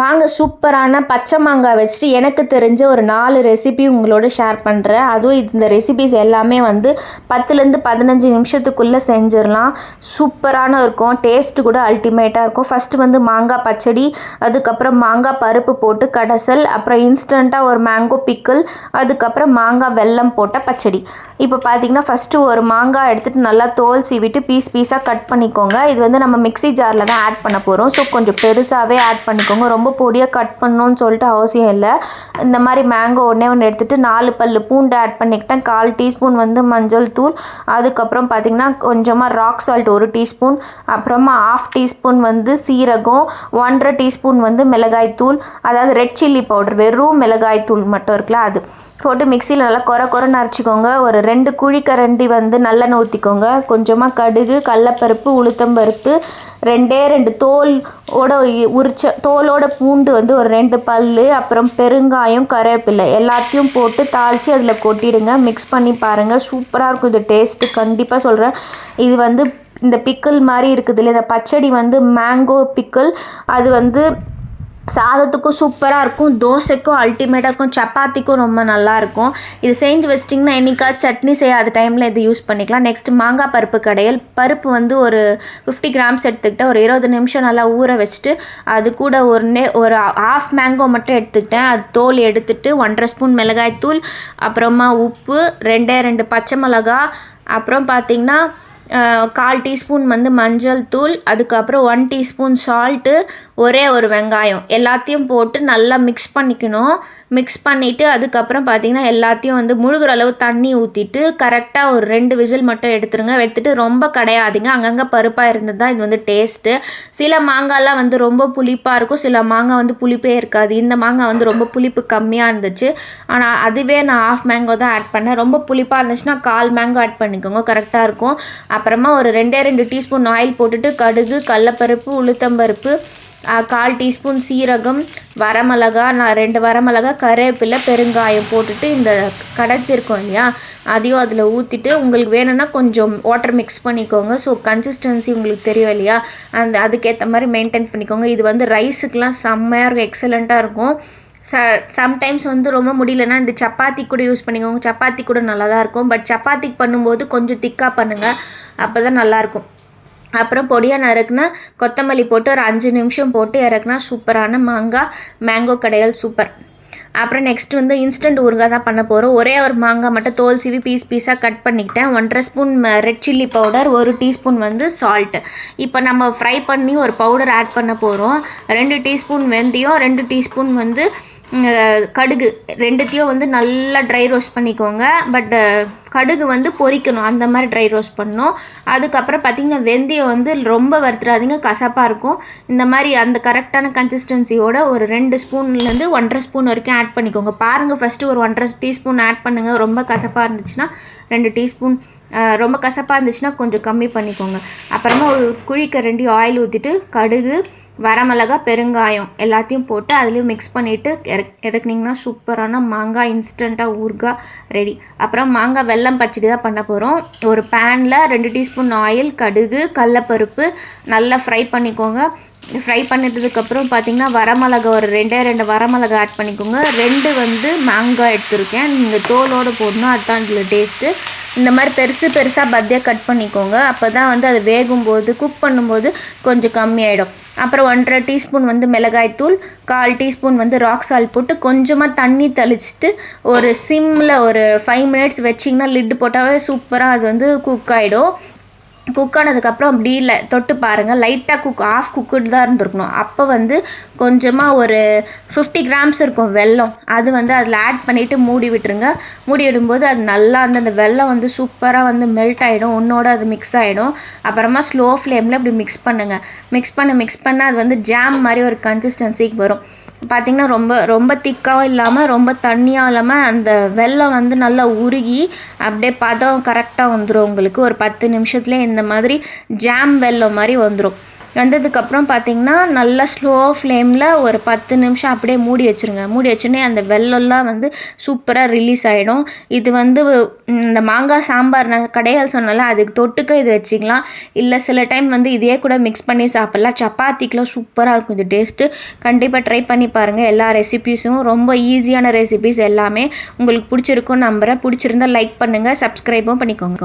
வாங்க சூப்பரான பச்சை மாங்காய் வச்சுட்டு எனக்கு தெரிஞ்ச ஒரு நாலு ரெசிபி உங்களோட ஷேர் பண்ணுறேன் அதுவும் இந்த ரெசிபிஸ் எல்லாமே வந்து பத்துலேருந்து பதினஞ்சு நிமிஷத்துக்குள்ளே செஞ்சிடலாம். சூப்பரான இருக்கும். டேஸ்ட்டு கூட அல்டிமேட்டாக இருக்கும். ஃபஸ்ட்டு வந்து மாங்காய் பச்சடி அதுக்கப்புறம் மாங்காய் பருப்பு போட்டு கடைசல் அப்புறம் இன்ஸ்டண்ட்டாக ஒரு மேங்கோ பிக்கிள் அதுக்கப்புறம் மாங்காய் வெல்லம் போட்ட பச்சடி. இப்போ பார்த்தீங்கன்னா ஃபஸ்ட்டு ஒரு மாங்காய் எடுத்துகிட்டு நல்லா தோல் சீவிட்டு பீஸ் பீஸாக கட் பண்ணிக்கோங்க. இது வந்து நம்ம மிக்ஸி ஜாரில் தான் ஆட் பண்ண போகிறோம் ஸோ கொஞ்சம் பெருசாகவே ஆட் பண்ணிக்கோங்க. ரொம்ப ரொம்ப பொடியாக கட் பண்ணணும்னு சொல்லிட்டு அவசியம் இல்லை. இந்த மாதிரி மேங்கோ ஒன்றே ஒன்று எடுத்துகிட்டு நாலு பல் பூண்டு ஆட் பண்ணிக்கிட்டேன். கால் டீஸ்பூன் வந்து மஞ்சள் தூள். அதுக்கப்புறம் பார்த்திங்கன்னா கொஞ்சமாக ராக் சால்ட் ஒரு டீஸ்பூன் அப்புறமா ஆஃப் டீஸ்பூன் வந்து சீரகம். ஒன்றரை டீஸ்பூன் வந்து மிளகாய் தூள். அதாவது ரெட் சில்லி பவுடர் வெறும் மிளகாய் தூள் மட்டும் இருக்குல்ல அது. போட்டு மிக்சியில் நல்லா குறை குறைன்னு அரைச்சிக்கோங்க. ஒரு ரெண்டு குழிக்கரண்டி வந்து நல்லெண்ணெய் ஊற்றிக்கோங்க கொஞ்சமாக கடுகு கடலப்பருப்பு உளுத்தம்பருப்பு ரெண்டே ரெண்டு தோல் ஓட இ- உரிச்ச தோலோட பூண்டு வந்து ஒரு ரெண்டு பல் அப்புறம் பெருங்காயம் கருவேப்பிலை எல்லாத்தையும் போட்டு தாளித்து அதில் கொட்டிடுங்க. மிக்ஸ் பண்ணி பாருங்கள் சூப்பராக இருக்கும் இது டேஸ்ட்டு கண்டிப்பாக சொல்கிறேன் இது வந்து இந்த பிக்கிள் மாதிரி இருக்குது இல்லை இந்த பச்சடி வந்து மேங்கோ பிக்கிள் அது வந்து சாதத்துக்கும் சூப்பராக இருக்கும். தோசைக்கும் அல்டிமேட்டாக இருக்கும். சப்பாத்திக்கும் ரொம்ப நல்லாயிருக்கும் இது செஞ்சு வச்சிட்டிங்கன்னா என்றைக்கா சட்னி செய்யாத டைமில் இது யூஸ் பண்ணிக்கலாம். நெக்ஸ்ட் மாங்காய் பருப்பு கடையல் பருப்பு வந்து ஒரு ஃபிஃப்டி கிராம்ஸ் எடுத்துக்கிட்டேன் ஒரு இருபது நிமிஷம் நல்லா ஊற வச்சுட்டு அது கூட ஒரு நே ஒரு ஆஃப் மேங்கோ மட்டும் எடுத்துக்கிட்டேன். அது தோல் எடுத்துட்டு ஒன்றரை ஸ்பூன் மிளகாய் தூள் அப்புறமா உப்பு ரெண்டே ரெண்டு பச்சை மிளகா அப்புறம் பார்த்திங்கன்னா கால் டீஸ்பூன் வந்து மஞ்சள் தூள் அதுக்கப்புறம் ஒன் டீஸ்பூன் சால்ட்டு ஒரே ஒரு வெங்காயம். எல்லாத்தையும் போட்டு நல்லா மிக்ஸ் பண்ணிக்கணும். மிக்ஸ் பண்ணிவிட்டு அதுக்கப்புறம் பார்த்திங்கன்னா எல்லாத்தையும் வந்து முழுகிற அளவு தண்ணி ஊற்றிட்டு கரெக்டாக ஒரு ரெண்டு விசில் மட்டும் எடுத்துருங்க. எடுத்துட்டு ரொம்ப கடையாதீங்க. அங்கங்கே பருப்பாக இருந்தது தான் இது வந்து டேஸ்ட்டு சில மாங்காய்லாம் வந்து ரொம்ப புளிப்பாக இருக்கும். சில மாங்காய் வந்து புளிப்பே இருக்காது. இந்த மாங்காய் வந்து ரொம்ப புளிப்பு கம்மியாக இருந்துச்சு. ஆனால் அதுவே நான் ஆஃப் மேங்கோ தான் ஆட் பண்ணேன். ரொம்ப புளிப்பாக இருந்துச்சுன்னா கால் மேங்கோ ஆட் பண்ணிக்கோங்க. கரெக்டாக இருக்கும். அப்புறமா ஒரு ரெண்டே ரெண்டு டீஸ்பூன் ஆயில் போட்டுட்டு கடுகு கடலப்பருப்பு உளுத்தம்பருப்பு கால் டீஸ்பூன் சீரகம் வரமிளகா நான் ரெண்டு வரமிளகா கருவேப்பிலை பெருங்காயம் போட்டுட்டு இந்த கடைச்சிருக்கோம் இல்லையா அதையும் அதில் ஊற்றிட்டு உங்களுக்கு வேணும்னா கொஞ்சம் வாட்டர் மிக்ஸ் பண்ணிக்கோங்க. ஸோ கன்சிஸ்டன்சி உங்களுக்கு தெரியும் இல்லையா அந்த அதுக்கேற்ற மாதிரி மெயின்டைன் பண்ணிக்கோங்க. இது வந்து ரைஸுக்கெலாம் செம்மையாக இருக்கும் எக்ஸலண்ட்டாக இருக்கும். ச சம்டைம்ஸ் வந்து ரொம்ப முடியலன்னா இந்த சப்பாத்தி கூட யூஸ் பண்ணிக்கோங்க. சப்பாத்தி கூட நல்லா தான் இருக்கும். பட் சப்பாத்திக்கு பண்ணும்போது கொஞ்சம் திக்காக பண்ணுங்கள் அப்போ தான் நல்லாயிருக்கும். அப்புறம் பொடியாக நறுக்குனா கொத்தமல்லி போட்டு ஒரு அஞ்சு நிமிஷம் போட்டு இறக்குனா சூப்பரான மாங்காய் மேங்கோ கடையல் சூப்பர் அப்புறம் நெக்ஸ்ட் வந்து இன்ஸ்டன்ட் ஊறுகாய் தான் பண்ண போகிறோம் ஒரே ஒரு மாங்காய் மட்டும் தோல் சீவி பீஸ் பீஸாக கட் பண்ணிக்கிட்டேன். ஒன்றரை ஸ்பூன் ரெட் சில்லி பவுடர் ஒரு டீஸ்பூன் வந்து சால்ட்டு இப்போ நம்ம ஃப்ரை பண்ணி ஒரு பவுடர் ஆட் பண்ண போகிறோம் ரெண்டு டீஸ்பூன் வெந்தயம் ரெண்டு டீஸ்பூன் வந்து கடுகு ரெண்டுத்தையும் வந்து நல்லா ட்ரை ரோஸ்ட் பண்ணிக்கோங்க. பட் கடுகு வந்து பொரிக்கணும். அந்த மாதிரி ட்ரை ரோஸ்ட் பண்ணணும். அதுக்கப்புறம் பார்த்திங்கன்னா வெந்தயம் வந்து ரொம்ப வறுத்துடாதீங்க கசப்பாக இருக்கும். இந்த மாதிரி அந்த கரெக்டான கன்சிஸ்டன்சியோட ஒரு ரெண்டு ஸ்பூன்லேருந்து ஒன்றரை ஸ்பூன் வரைக்கும் ஆட் பண்ணிக்கோங்க. பாருங்கள் ஃபஸ்ட்டு ஒரு ஒன்றரை டீஸ்பூன் ஆட் பண்ணுங்கள் ரொம்ப கசப்பாக இருந்துச்சுன்னா ரெண்டு டீஸ்பூன் ரொம்ப கசப்பாக இருந்துச்சுன்னா கொஞ்சம் கம்மி பண்ணிக்கோங்க. அப்புறமா ஒரு குழிக்கரண்டி ஆயில் ஊற்றிட்டு கடுகு வரமிளகா பெருங்காயம் எல்லாத்தையும் போட்டு அதுலேயும் மிக்ஸ் பண்ணிவிட்டு இறக் இறக்குனிங்கன்னா சூப்பரான மாங்காய் இன்ஸ்டண்ட்டாக ஊறுகாய் ரெடி அப்புறம் மாங்காய் வெல்லம் பச்சடி தான் பண்ண போகிறோம் ஒரு பேனில் ரெண்டு டீஸ்பூன் ஆயில் கடுகு கடலப்பருப்பு நல்லா ஃப்ரை பண்ணிக்கோங்க. ஃப்ரை பண்ணிட்டதுக்கப்புறம் பார்த்தீங்கன்னா வரமிளகா ஒரு ரெண்டே ரெண்டு வரமிளகா ஆட் பண்ணிக்கோங்க. ரெண்டு வந்து மாங்காய் எடுத்திருக்கேன். நீங்கள் தோலோடு போடணும் அதுதான் இதில் டேஸ்ட்டு இந்த மாதிரி பெருசு பெருசாக பத்தியாக கட் பண்ணிக்கோங்க. அப்போ தான் வந்து அது வேகும்போது குக் பண்ணும்போது கொஞ்சம் கம்மியாயிடும். அப்புறம் ஒன்றரை டீஸ்பூன் வந்து மிளகாய்த்தூள் கால் டீஸ்பூன் வந்து ராக் சால்ட் போட்டு கொஞ்சமாக தண்ணி தெளிச்சிட்டு ஒரு சிம்மில் ஒரு ஃபைவ் மினிட்ஸ் வச்சிங்கன்னா லிட்டு போட்டாவே சூப்பராக அது வந்து குக் ஆகிடும் குக் ஆனதுக்கப்புறம் அப்படி இல்லை தொட்டு பாருங்கள் லைட்டாக குக் ஆஃப் குக்குடு தான் இருந்திருக்கணும். அப்போ வந்து கொஞ்சமாக ஒரு ஃபிஃப்டி கிராம்ஸ் இருக்கும் வெல்லம். அது வந்து அதில் ஆட் பண்ணிவிட்டு மூடி விட்டுருங்க. மூடி விடும்போது அது நல்லா அந்த அந்த வெல்லம் வந்து சூப்பராக வந்து மெல்ட் ஆகிடும் உன்னோட அது மிக்ஸ் ஆகிடும் அப்புறமா ஸ்லோ ஃப்ளேமில் இப்படி மிக்ஸ் பண்ணுங்கள் மிக்ஸ் பண்ண மிக்ஸ் பண்ண அது வந்து ஜாம் மாதிரி ஒரு கன்சிஸ்டன்சிக்கு வரும். பார்த்திங்கன்னா ரொம்ப ரொம்ப திக்காகவும் இல்லாமல் ரொம்ப தண்ணியாக இல்லாமல் அந்த வெல்லம் வந்து நல்லா உருகி அப்படியே பதம் கரெக்டாக வந்துடும் உங்களுக்கு. ஒரு பத்து நிமிஷத்துலேயே இந்த மாதிரி ஜாம் வெள்ளம் மாதிரி வந்துடும் வெந்ததுக்கப்புறம் பார்த்தீங்கன்னா நல்லா ஸ்லோ ஃப்ளேமில் ஒரு பத்து நிமிஷம் அப்படியே மூடி வச்சுருங்க. மூடி வச்சுன்னே அந்த வெள்ளம்லாம் வந்து சூப்பராக ரிலீஸ் ஆகிடும் இது வந்து இந்த மாங்காய் சாம்பார் நான் கடையால் சொன்னால அதுக்கு தொட்டுக்க இது வச்சுக்கலாம். இல்லை சில டைம் வந்து இதே கூட மிக்ஸ் பண்ணி சாப்பிட்லாம். சப்பாத்திக்கெலாம் சூப்பராக இருக்கும். இது டேஸ்ட்டு கண்டிப்பாக ட்ரை பண்ணி பாருங்கள் எல்லா ரெசிபீஸும் ரொம்ப ஈஸியான ரெசிபீஸ் எல்லாமே உங்களுக்கு பிடிச்சிருக்கும் நம்புகிறேன் பிடிச்சிருந்தா லைக் பண்ணுங்கள் சப்ஸ்கிரைபும் பண்ணிக்கோங்க.